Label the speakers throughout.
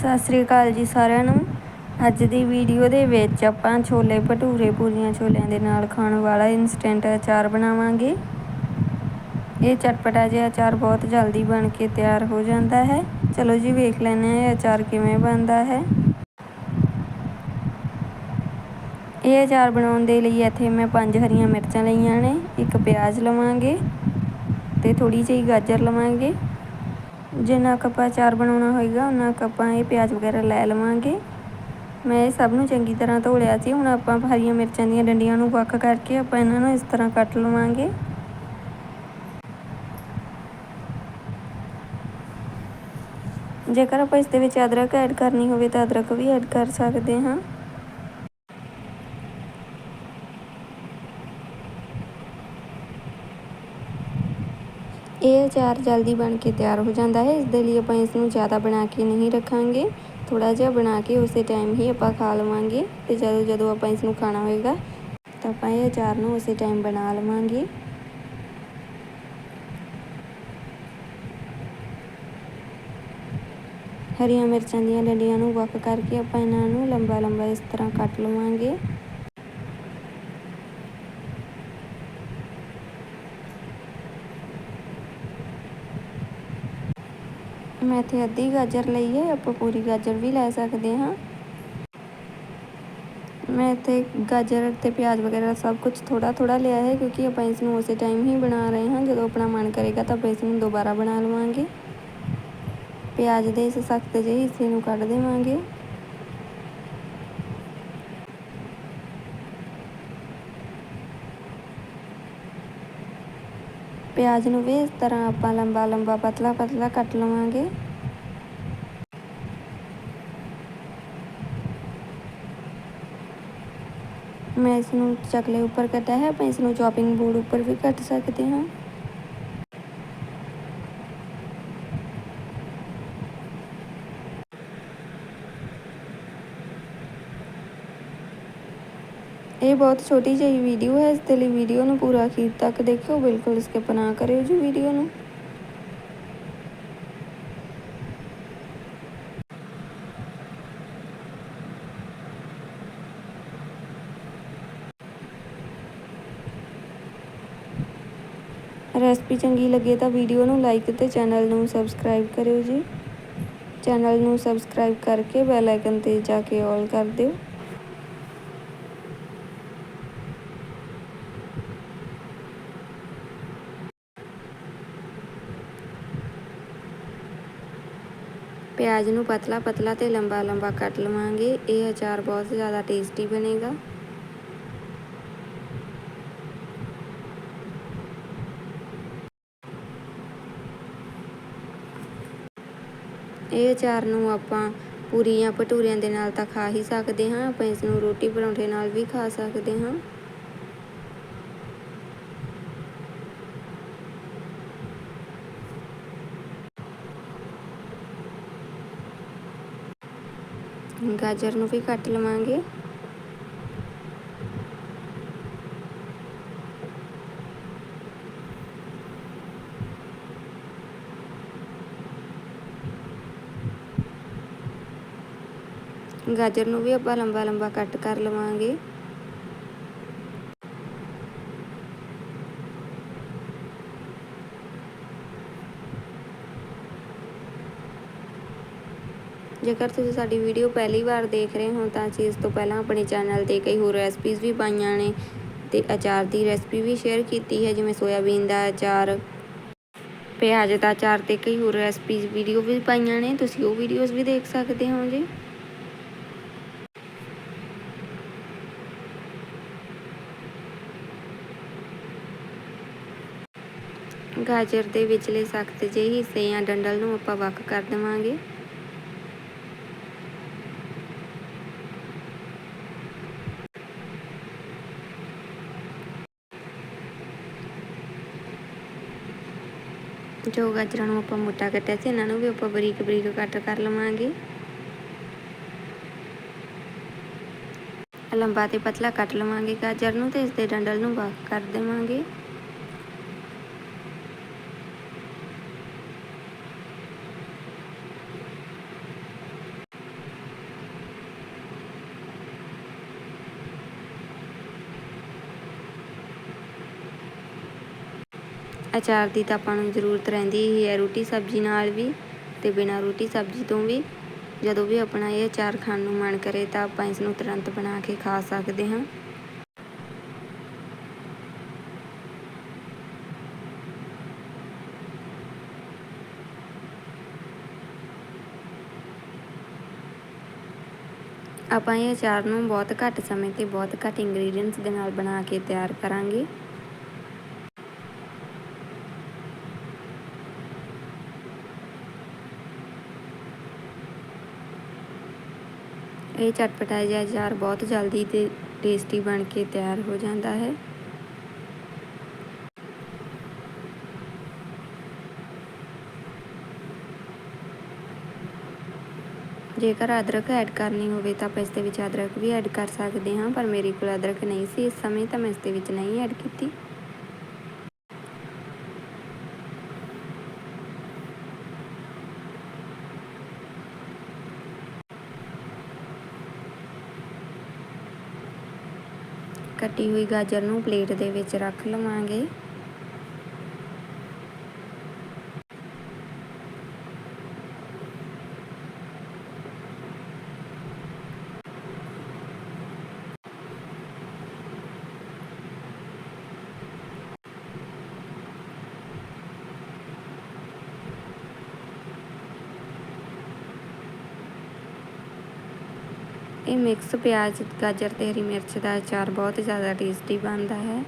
Speaker 1: ਸਤਿ ਸ੍ਰੀ ਅਕਾਲ ਜੀ ਸਾਰਿਆਂ ਨੂੰ। ਅੱਜ ਦੀ ਵੀਡੀਓ ਦੇ ਵਿੱਚ ਆਪਾਂ ਛੋਲੇ ਭਟੂਰੇ ਪੂਰੀਆਂ ਛੋਲਿਆਂ ਦੇ ਨਾਲ ਖਾਣ ਵਾਲਾ ਇਨਸਟੈਂਟ ਅਚਾਰ ਬਣਾਵਾਂਗੇ। ਇਹ ਚਟਪਟਾ ਜਿਹਾ ਅਚਾਰ ਬਹੁਤ ਜਲਦੀ ਬਣ ਕੇ ਤਿਆਰ ਹੋ ਜਾਂਦਾ ਹੈ। ਚਲੋ ਜੀ ਵੇਖ ਲੈਂਦੇ ਹਾਂ ਇਹ ਅਚਾਰ ਕਿਵੇਂ ਬਣਦਾ ਹੈ। ਇਹ ਅਚਾਰ ਬਣਾਉਣ ਦੇ ਲਈ ਇੱਥੇ ਮੈਂ ਪੰਜ ਹਰੀਆਂ ਮਿਰਚਾਂ ਲਈਆਂ ਨੇ, ਇੱਕ ਪਿਆਜ਼ ਲਵਾਂਗੇ ਤੇ ਥੋੜੀ ਜਿਹੀ ਗਾਜਰ ਲਵਾਂਗੇ। ਜਿੰਨਾ ਕੁ ਆਪਾਂ ਅਚਾਰ ਬਣਾਉਣਾ ਹੋਏਗਾ ਉਹਨਾਂ ਕੁ ਆਪਾਂ ਇਹ ਪਿਆਜ਼ ਵਗੈਰਾ ਲੈ ਲਵਾਂਗੇ। ਮੈਂ ਇਹ ਸਭ ਨੂੰ ਚੰਗੀ ਤਰ੍ਹਾਂ ਧੋ ਲਿਆ ਸੀ। ਹੁਣ ਆਪਾਂ ਹਰੀਆਂ ਮਿਰਚਾਂ ਦੀਆਂ ਡੰਡੀਆਂ ਨੂੰ ਵੱਖ ਕਰਕੇ ਆਪਾਂ ਇਹਨਾਂ ਨੂੰ ਇਸ ਤਰ੍ਹਾਂ ਕੱਟ ਲਵਾਂਗੇ। ਜੇਕਰ ਆਪਾਂ ਇਸ ਦੇ ਵਿੱਚ ਅਦਰਕ ਐਡ ਕਰਨੀ ਹੋਵੇ ਤਾਂ ਅਦਰਕ ਵੀ ਐਡ ਕਰ ਸਕਦੇ ਹਾਂ। ਇਹ ਅਚਾਰ ਜਲਦੀ ਬਣ ਕੇ ਤਿਆਰ ਹੋ ਜਾਂਦਾ ਹੈ। ਇਸ ਦੇ ਲਈ ਆਪਾਂ ਇਸ ਨੂੰ ਜ਼ਿਆਦਾ ਬਣਾ ਕੇ ਨਹੀਂ ਰੱਖਾਂਗੇ। ਥੋੜਾ ਜਿਹਾ ਬਣਾ ਕੇ ਉਸੇ ਟਾਈਮ ਹੀ ਆਪਾਂ ਖਾ ਲਵਾਂਗੇ ਤੇ ਜਦੋਂ ਜਦੋਂ ਆਪਾਂ ਇਸ ਨੂੰ ਖਾਣਾ ਹੋਏਗਾ ਤਾਂ ਆਪਾਂ ਇਹ ਅਚਾਰ ਨੂੰ ਉਸੇ ਟਾਈਮ ਬਣਾ ਲਵਾਂਗੇ। ਹਰੀਆਂ ਮਿਰਚਾਂ ਦੀਆਂ ਡੰਡੀਆਂ ਨੂੰ ਵੱਖ ਕਰਕੇ ਆਪਾਂ ਇਹਨਾਂ ਨੂੰ ਲੰਬਾ ਲੰਬਾ ਇਸ ਤਰ੍ਹਾਂ ਕੱਟ ਲਵਾਂਗੇ। ਮੈਂ ਇੱਥੇ ਅੱਧੀ ਗਾਜਰ ਲਈ ਹੈ, ਆਪਾਂ ਪੂਰੀ ਗਾਜਰ ਵੀ ਲੈ ਸਕਦੇ ਹਾਂ। ਮੈਂ ਇੱਥੇ ਗਾਜਰ ਤੇ ਪਿਆਜ਼ ਵਗੈਰਾ ਸਭ ਕੁਝ ਥੋੜਾ ਥੋੜਾ ਲਿਆ ਹੈ, ਕਿਉਂਕਿ ਆਪਾਂ ਇਸ ਨੂੰ ਉਸੇ ਟਾਈਮ ਹੀ ਬਣਾ ਰਹੇ ਹਾਂ। ਜਦੋਂ ਆਪਣਾ ਮਨ ਕਰੇਗਾ ਤਾਂ ਆਪਾਂ ਇਸ ਨੂੰ ਦੁਬਾਰਾ ਬਣਾ ਲਵਾਂਗੇ। ਪਿਆਜ਼ ਦੇ ਇਸ ਸਖਤ ਜਿਹੇ ਹਿੱਸੇ ਨੂੰ ਕੱਢ ਦੇਵਾਂਗੇ। ਪਿਆਜ਼ ਨੂੰ ਵੀ ਇਸ ਤਰ੍ਹਾਂ ਆਪਾਂ ਲੰਬਾ ਲੰਬਾ, ਪਤਲਾ ਪਤਲਾ ਕੱਟ ਲਵਾਂਗੇ। ਮੈਂ ਇਸ ਨੂੰ ਚਕਲੇ ਉੱਪਰ ਕੱਟਿਆ ਹੈ, ਆਪਾਂ ਇਸ ਨੂੰ ਚੌਪਿੰਗ ਬੋਰਡ ਉੱਪਰ ਵੀ ਕੱਟ ਸਕਦੇ ਹਾਂ ਇਹ ਬਹੁਤ ਛੋਟੀ ਜਿਹੀ ਵੀਡੀਓ ਹੈ, ਇਸ ਦੇ ਲਈ ਵੀਡੀਓ ਨੂੰ ਪੂਰਾ ਅਖੀਰ ਤੱਕ ਦੇਖਿਓ, ਬਿਲਕੁਲ ਸਕਿਪ ਨਾ ਕਰਿਓ ਜੀ ਵੀਡੀਓ ਨੂੰ। ਰੈਸਪੀ ਚੰਗੀ ਲੱਗੇ ਤਾਂ ਵੀਡੀਓ ਨੂੰ ਲਾਈਕ ਤੇ ਚੈਨਲ ਨੂੰ ਸਬਸਕ੍ਰਾਈਬ ਕਰਿਓ ਜੀ। ਚੈਨਲ ਨੂੰ ਸਬਸਕ੍ਰਾਈਬ ਕਰਕੇ ਬੈਲ ਆਈਕਨ ਤੇ ਜਾ ਕੇ ਆਲ ਕਰ ਦਿਓ। ਪਿਆਜ਼ ਨੂੰ ਪਤਲਾ ਪਤਲਾ ਤੇ ਲੰਬਾ ਲੰਬਾ ਕੱਟ ਲਵਾਂਗੇ। ਇਹ ਅਚਾਰ ਬਹੁਤ ਜ਼ਿਆਦਾ ਟੇਸਟੀ ਬਣੇਗਾ। ਇਹ ਅਚਾਰ ਨੂੰ ਆਪਾਂ ਪੂਰੀਆਂ ਭਟੂਰਿਆਂ ਦੇ ਨਾਲ ਤਾਂ ਖਾ ਹੀ ਸਕਦੇ ਹਾਂ। ਆਪਾਂ ਇਸ ਨੂੰ ਰੋਟੀ ਪਰੌਂਠੇ ਨਾਲ ਵੀ ਖਾ ਸਕਦੇ ਹਾਂ। ਗਾਜਰ ਨੂੰ ਵੀ ਕੱਟ ਲਵਾਂਗੇ। ਗਾਜਰ ਨੂੰ ਵੀ ਆਪਾਂ ਲੰਬਾ ਲੰਬਾ ਕੱਟ ਕਰ ਲਵਾਂਗੇ। ਜੇਕਰ ਤੁਸੀਂ ਸਾਡੀ ਵੀਡੀਓ ਪਹਿਲੀ ਵਾਰ ਦੇਖ ਰਹੇ ਹੋ ਤਾਂ ਅਸੀਂ ਇਸ ਤੋਂ ਪਹਿਲਾਂ ਆਪਣੇ ਚੈਨਲ ਤੇ ਕਈ ਹੋਰ ਰੈਸਪੀਜ਼ ਵੀ ਪਾਈਆਂ ਨੇ ਤੇ ਅਚਾਰ ਦੀ ਰੈਸਪੀ ਵੀ ਸ਼ੇਅਰ ਕੀਤੀ ਹੈ, ਜਿਵੇਂ ਸੋਇਆਬੀਨ ਦਾ ਅਚਾਰ। ਪਿਆਜ਼ ਦਾ ਅਚਾਰ ਤੇ ਕਈ ਹੋਰ ਰੈਸਪੀਜ਼ ਵੀਡੀਓ ਵੀ ਪਾਈਆਂ ਨੇ, ਤੁਸੀਂ ਉਹ ਵੀਡੀਓਜ਼ ਵੀ ਦੇਖ ਸਕਦੇ ਹੋ ਜੀ। ਗਾਜਰ ਦੇ ਵਿਚਲੇ ਸਖਤ ਜਿਹੇ ਹਿੱਸੇ ਜਾਂ ਡੰਡਲ ਨੂੰ ਆਪਾਂ ਵੱਖ ਕਰ ਦੇਵਾਂਗੇ। ਜੋ ਗਾਜਰਾਂ ਨੂੰ ਆਪਾਂ ਮੋਟਾ ਕੱਟਿਆ ਸੀ, ਇਹਨਾਂ ਨੂੰ ਵੀ ਆਪਾਂ ਬਰੀਕ ਬਰੀਕ ਕੱਟ ਕਰ ਲਵਾਂਗੇ। ਲੰਬਾ ਤੇ ਪਤਲਾ ਕੱਟ ਲਵਾਂਗੇ ਗਾਜਰ ਨੂੰ ਤੇ ਇਸ ਦੇ ਡੰਡਲ ਨੂੰ ਵੱਖ ਕਰ ਦੇਵਾਂਗੇ। ਅਚਾਰ ਦੀ ਤਾਂ ਆਪਾਂ ਨੂੰ ਜ਼ਰੂਰਤ ਰਹਿੰਦੀ ਹੀ ਹੈ, ਰੋਟੀ ਸਬਜ਼ੀ ਨਾਲ ਵੀ ਤੇ ਬਿਨਾਂ ਰੋਟੀ ਸਬਜ਼ੀ ਤੋਂ ਵੀ। ਜਦੋਂ ਵੀ ਆਪਣਾ ਇਹ ਅਚਾਰ ਖਾਣ ਨੂੰ ਮਨ ਕਰੇ ਤਾਂ ਆਪਾਂ ਇਸ ਨੂੰ ਤੁਰੰਤ ਬਣਾ ਕੇ ਖਾ ਸਕਦੇ ਹਾਂ। ਆਪਾਂ ਇਹ ਅਚਾਰ ਨੂੰ ਬਹੁਤ ਘੱਟ ਸਮੇਂ ਤੇ ਬਹੁਤ ਘੱਟ ਇੰਗਰੀਡੀਅੰਟਸ ਦੇ ਨਾਲ ਬਣਾ ਕੇ ਤਿਆਰ ਕਰਾਂਗੇ। ਇਹ ਚਟਪਟਾ ਜਿਹਾ ਅਚਾਰ ਬਹੁਤ ਜਲਦੀ ਤੇ ਟੇਸਟੀ ਬਣ ਕੇ ਤਿਆਰ ਹੋ ਜਾਂਦਾ ਹੈ। ਜੇਕਰ ਅਦਰਕ ਐਡ ਕਰਨੀ ਹੋਵੇ ਤਾਂ ਆਪਾਂ ਇਸ ਦੇ ਵਿੱਚ ਅਦਰਕ ਵੀ ਐਡ ਕਰ ਸਕਦੇ ਹਾਂ, ਪਰ ਮੇਰੇ ਕੋਲ ਅਦਰਕ ਨਹੀਂ ਸੀ ਇਸ ਸਮੇਂ, ਤਾਂ ਮੈਂ ਇਸ ਦੇ ਵਿੱਚ ਨਹੀਂ ਐਡ ਕੀਤੀ। ਕੱਟੀ ਹੋਈ ਗਾਜਰ ਨੂੰ ਪਲੇਟ ਦੇ ਵਿੱਚ ਰੱਖ ਲਵਾਂਗੇ। ਇਹ ਮਿਕਸ ਪਿਆਜ਼, ਗਾਜਰ ਤੇ ਹਰੀ ਮਿਰਚ ਦਾ ਅਚਾਰ ਬਹੁਤ ਜ਼ਿਆਦਾ ਟੇਸਟੀ ਬਣਦਾ ਹੈ।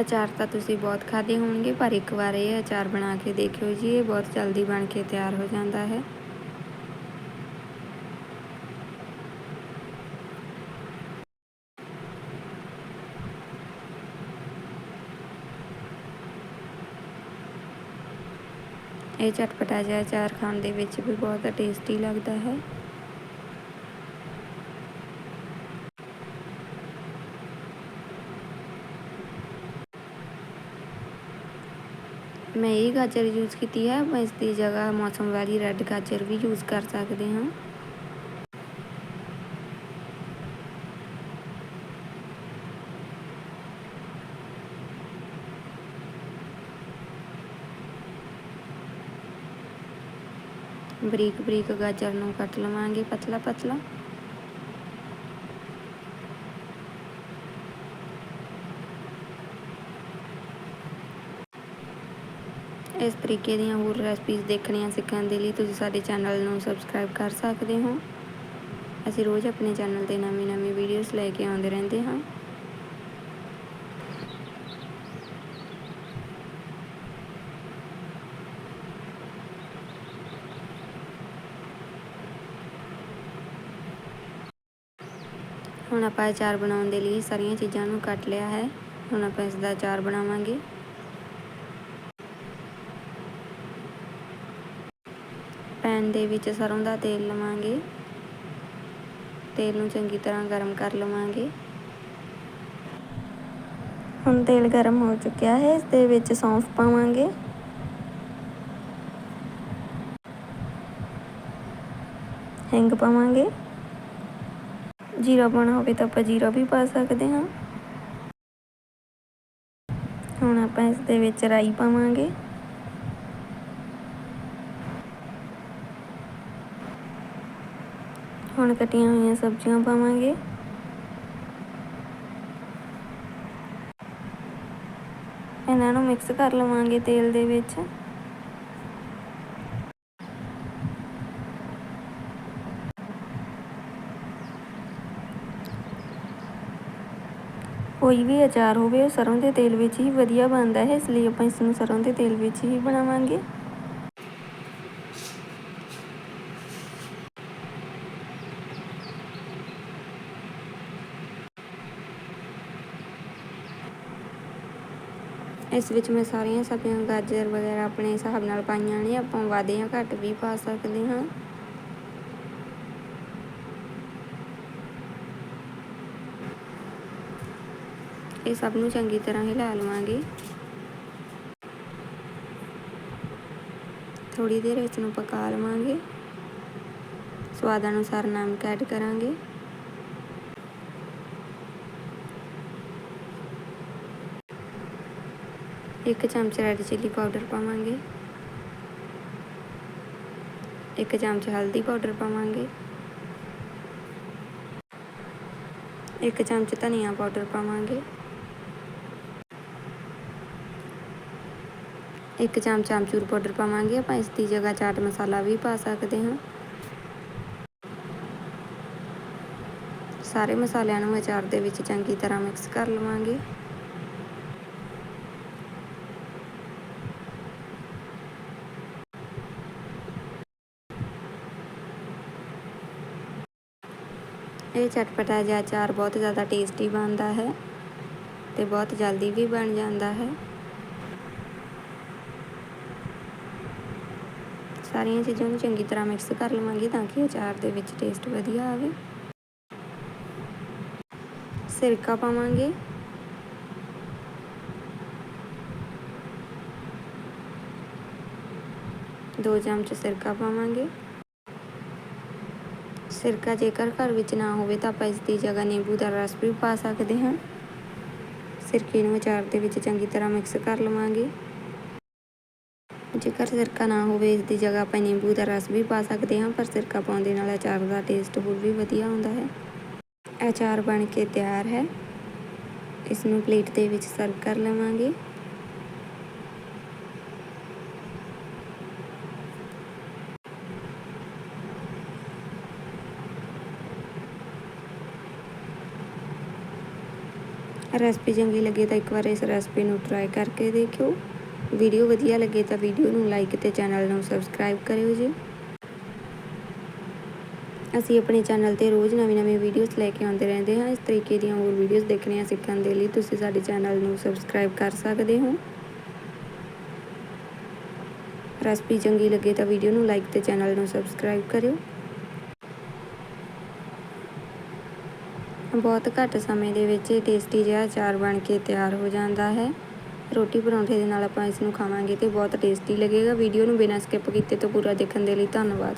Speaker 1: ਅਚਾਰ ਤਾਂ ਤੁਸੀਂ ਬਹੁਤ ਖਾਦੇ ਹੋਣਗੇ, ਪਰ ਇੱਕ ਵਾਰ ਇਹ ਅਚਾਰ ਬਣਾ ਕੇ ਦੇਖਿਓ ਜੀ, ਇਹ ਬਹੁਤ ਜਲਦੀ ਬਣ ਕੇ ਤਿਆਰ ਹੋ ਜਾਂਦਾ ਹੈ। ਇਹ ਚਟਪਟਾ ਜਿਹਾ ਅਚਾਰ ਖਾਣ ਦੇ ਵਿੱਚ ਵੀ ਬਹੁਤ ਟੇਸਟੀ ਲੱਗਦਾ ਹੈ। ਮੈਂ ਇਹ ਗਾਜਰ ਯੂਜ਼ ਕੀਤੀ ਹੈ ਆਪਾਂ ਇਸ ਦੀ ਜਗ੍ਹਾ ਮੌਸਮ ਵਾਲੀ ਰੈੱਡ ਗਾਜਰ ਵੀ ਯੂਜ਼ ਕਰ ਸਕਦੇ ਬਰੀਕ ਬਰੀਕ ਗਾਜਰ ਨੂੰ ਕੱਟ ਲਵਾਂਗੇ, ਪਤਲਾ ਪਤਲਾ। ਇਸ ਤਰੀਕੇ ਦੀਆਂ ਹੋਰ ਰੈਸਪੀਜ਼ ਦੇਖਣੀਆਂ, ਸਿੱਖਣ ਦੇ ਲਈ ਤੁਸੀਂ ਸਾਡੇ ਚੈਨਲ ਨੂੰ ਸਬਸਕ੍ਰਾਈਬ ਕਰ ਸਕਦੇ ਹੋ। ਅਸੀਂ ਰੋਜ਼ ਆਪਣੇ ਚੈਨਲ ਤੇ ਨਵੀਂ ਨਵੀਂ ਵੀਡੀਓਜ਼ ਲੈ ਕੇ ਆਉਂਦੇ ਰਹਿੰਦੇ ਹਾਂ। ਹੁਣ ਆਪਾਂ ਅਚਾਰ ਬਣਾਉਣ ਦੇ ਲਈ ਸਾਰੀਆਂ ਚੀਜ਼ਾਂ ਨੂੰ ਕੱਟ ਲਿਆ ਹੈ। ਹੁਣ ਆਪਾਂ ਇਸ ਦਾ ਅਚਾਰ ਬਣਾਵਾਂਗੇ। ਪੈਨ ਦੇ ਵਿੱਚ ਸਰੋਂ ਦਾ ਤੇਲ ਲਵਾਂਗੇ। ਤੇਲ ਨੂੰ ਚੰਗੀ ਤਰ੍ਹਾਂ ਗਰਮ ਕਰ ਲਵਾਂਗੇ। ਹੁਣ ਤੇਲ ਗਰਮ ਹੋ ਚੁੱਕਿਆ ਹੈ, ਇਸ ਦੇ ਵਿੱਚ ਸੌਂਫ ਪਾਵਾਂਗੇ। ਹਿੰਗ ਪਾਵਾਂਗੇ। ਜੀਰਾ ਪਾਉਣਾ ਹੋਵੇ ਤਾਂ ਆਪਾਂ ਜੀਰਾ ਵੀ ਪਾ ਸਕਦੇ ਹਾਂ। ਹੁਣ ਆਪਾਂ ਇਸ ਦੇ ਵਿੱਚ ਰਾਈ ਪਾਵਾਂਗੇ। ਹੁਣ ਕਟੀਆਂ ਹੋਈਆਂ ਸਬਜ਼ੀਆਂ ਪਾਵਾਂਗੇ। ਇਹਨਾਂ ਨੂੰ ਮਿਕਸ ਕਰ ਲਵਾਂਗੇ ਤੇਲ ਦੇ ਵਿੱਚ। ਕੋਈ ਵੀ ਅਚਾਰ ਹੋਵੇ, ਉਹ ਸਰੋਂ ਦੇ ਤੇਲ ਵਿੱਚ ਹੀ ਵਧੀਆ ਬਣਦਾ ਹੈ, ਇਸ ਲਈ ਆਪਾਂ ਇਸ ਨੂੰ ਸਰੋਂ ਦੇ ਤੇਲ ਵਿੱਚ ਹੀ ਬਣਾਵਾਂਗੇ। ਇਸ ਵਿੱਚ ਮੈਂ ਸਾਰੀਆਂ ਸਬਜ਼ੀਆਂ, ਗਾਜਰ ਵਗੈਰਾ ਆਪਣੇ ਹਿਸਾਬ ਨਾਲ ਪਾਈਆਂ ਨੇ, ਆਪਾਂ ਵਾਧੇ ਜਾਂ ਘੱਟ ਵੀ ਪਾ ਸਕਦੇ ਹਾਂ। ਇਹ ਸਭ ਨੂੰ ਚੰਗੀ ਤਰ੍ਹਾਂ ਹਿਲਾ ਲਵਾਂਗੇ। ਥੋੜੀ ਦੇਰ ਇਸ ਨੂੰ ਪਕਾ ਲਵਾਂਗੇ। ਸਵਾਦ ਅਨੁਸਾਰ ਨਮਕ ਐਡ ਕਰਾਂਗੇ। ਇੱਕ ਚਮਚ ਰੈਡ ਚਿੱਲੀ ਪਾਊਡਰ ਪਾਵਾਂਗੇ। ਇੱਕ ਚਮਚ ਹਲਦੀ ਪਾਊਡਰ ਪਾਵਾਂਗੇ। ਇੱਕ ਚਮਚ ਧਨੀਆ ਪਾਊਡਰ ਪਾਵਾਂਗੇ। ਇੱਕ ਚਮਚ ਆਮਚੂਰ ਪਾਊਡਰ ਪਾਵਾਂਗੇ। ਆਪਾਂ ਇਸ ਦੀ ਜਗ੍ਹਾ ਚਾਟ ਮਸਾਲਾ ਵੀ ਪਾ ਸਕਦੇ ਹਾਂ। ਸਾਰੇ ਮਸਾਲਿਆਂ ਨੂੰ ਅਚਾਰ ਦੇ ਵਿੱਚ ਚੰਗੀ ਤਰ੍ਹਾਂ ਮਿਕਸ ਕਰ ਲਵਾਂਗੇ। ਇਹ ਚਟਪਟਾ ਜਿਹਾ ਅਚਾਰ ਬਹੁਤ ਜ਼ਿਆਦਾ ਟੇਸਟੀ ਬਣਦਾ ਹੈ ਤੇ ਬਹੁਤ ਜਲਦੀ ਵੀ ਬਣ ਜਾਂਦਾ ਹੈ। ਸਾਰੀਆਂ ਚੀਜ਼ਾਂ ਨੂੰ ਚੰਗੀ ਤਰ੍ਹਾਂ ਮਿਕਸ ਕਰ ਲਵਾਂਗੇ ਤਾਂ ਕਿ ਅਚਾਰ ਦੇ ਵਿੱਚ ਟੇਸਟ ਵਧੀਆ ਆਵੇ। ਸਿਰਕਾ ਪਾਵਾਂਗੇ। ਦੋ ਚਮਚ ਸਿਰਕਾ ਪਾਵਾਂਗੇ। ਸਿਰਕਾ ਜੇਕਰ ਘਰ ਵਿੱਚ ਨਾ ਹੋਵੇ ਤਾਂ ਆਪਾਂ ਇਸ ਦੀ ਜਗ੍ਹਾ ਨਿੰਬੂ ਦਾ ਰਸ ਵੀ ਪਾ ਸਕਦੇ ਹਾਂ। ਸਿਰਕੇ ਨੂੰ ਅਚਾਰ ਦੇ ਵਿੱਚ ਚੰਗੀ ਤਰ੍ਹਾਂ ਮਿਕਸ ਕਰ ਲਵਾਂਗੇ। ਜੇਕਰ ਸਿਰਕਾ ਨਾ ਹੋਵੇ ਇਸ ਦੀ ਜਗ੍ਹਾ ਆਪਾਂ ਨਿੰਬੂ ਦਾ ਰਸ ਵੀ ਪਾ ਸਕਦੇ ਹਾਂ, ਪਰ ਸਿਰਕਾ ਪਾਉਣ ਦੇ ਨਾਲ ਅਚਾਰ ਦਾ ਟੇਸਟ ਹੋਰ ਵੀ ਵਧੀਆ ਹੁੰਦਾ ਹੈ। ਅਚਾਰ ਬਣ ਕੇ ਤਿਆਰ ਹੈ। ਇਸ ਨੂੰ ਪਲੇਟ ਦੇ ਵਿੱਚ ਸਰਵ ਕਰ ਲਵਾਂਗੇ। ਰੈਸਪੀ ਚੰਗੀ ਲੱਗੇ ਤਾਂ ਇੱਕ ਵਾਰ ਇਸ ਰੈਸਪੀ ਨੂੰ ਟਰਾਈ ਕਰਕੇ ਦੇਖਿਓ। ਵੀਡੀਓ ਵਧੀਆ ਲੱਗੇ ਤਾਂ ਵੀਡੀਓ ਨੂੰ ਲਾਈਕ ਤੇ ਚੈਨਲ ਨੂੰ ਸਬਸਕ੍ਰਾਈਬ ਕਰਿਓ ਜੀ। ਅਸੀਂ ਆਪਣੇ ਚੈਨਲ ਤੇ ਰੋਜ਼ ਨਵੀਂ-ਨਵੀਂ ਵੀਡੀਓਜ਼ ਲੈ ਕੇ ਆਉਂਦੇ ਰਹਿੰਦੇ ਹਾਂ। ਇਸ ਤਰੀਕੇ ਦੀਆਂ ਹੋਰ ਵੀਡੀਓਜ਼ ਦੇਖਣੀਆਂ ਸਿੱਖਣ ਦੇ ਲਈ ਤੁਸੀਂ ਸਾਡੇ ਚੈਨਲ ਨੂੰ ਸਬਸਕ੍ਰਾਈਬ ਕਰ ਸਕਦੇ ਹੋ। ਰੈਸਪੀ ਚੰਗੀ ਲੱਗੇ ਤਾਂ ਵੀਡੀਓ ਨੂੰ ਲਾਈਕ ਤੇ ਚੈਨਲ ਨੂੰ ਸਬਸਕ੍ਰਾਈਬ ਕਰਿਓ। ਬਹੁਤ ਘੱਟ ਸਮੇਂ ਦੇ ਵਿੱਚ ਟੇਸਟੀ ਜਿਹਾ ਅਚਾਰ ਬਣ ਕੇ ਤਿਆਰ ਹੋ ਜਾਂਦਾ ਹੈ। ਰੋਟੀ ਪਰੌਂਠੇ ਦੇ ਨਾਲ ਆਪਾਂ ਇਸ ਨੂੰ ਖਾਵਾਂਗੇ ਤੇ ਬਹੁਤ ਟੇਸਟੀ ਲੱਗੇਗਾ। ਵੀਡੀਓ ਨੂੰ ਬਿਨਾਂ ਸਕਿਪ ਕੀਤੇ ਤੋਂ ਪੂਰਾ ਦੇਖਣ ਦੇ ਲਈ ਧੰਨਵਾਦ।